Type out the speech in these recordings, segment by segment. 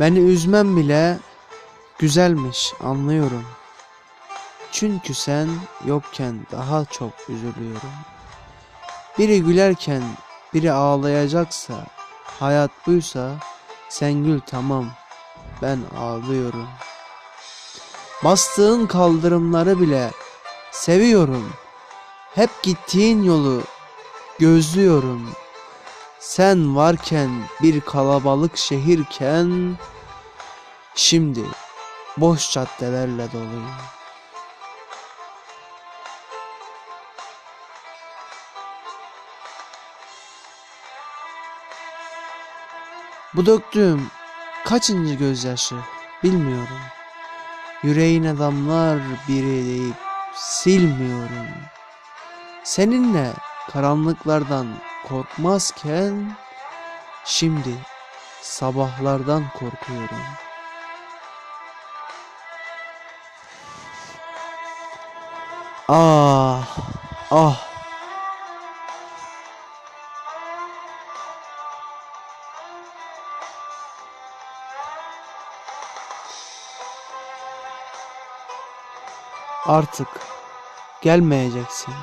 Beni üzmem bile güzelmiş anlıyorum. Çünkü sen yokken daha çok üzülüyorum. Biri gülerken biri ağlayacaksa, hayat buysa sen gül tamam ben ağlıyorum. Bastığın kaldırımları bile seviyorum. Hep gittiğin yolu gözlüyorum. Sen varken bir kalabalık şehirken şimdi boş caddelerle doluyum. Bu döktüğüm kaçıncı gözyaşı bilmiyorum. Yüreğine damlar biri deyip silmiyorum. Seninle karanlıklardan korkmazken şimdi sabahlardan korkuyorum. Ah, ah. Artık gelmeyeceksin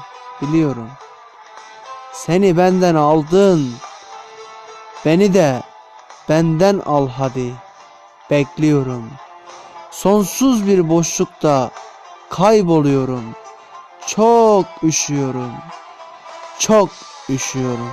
biliyorum. Seni benden aldın. Beni de benden al hadi. Bekliyorum. Sonsuz bir boşlukta kayboluyorum. Çok üşüyorum. Çok üşüyorum.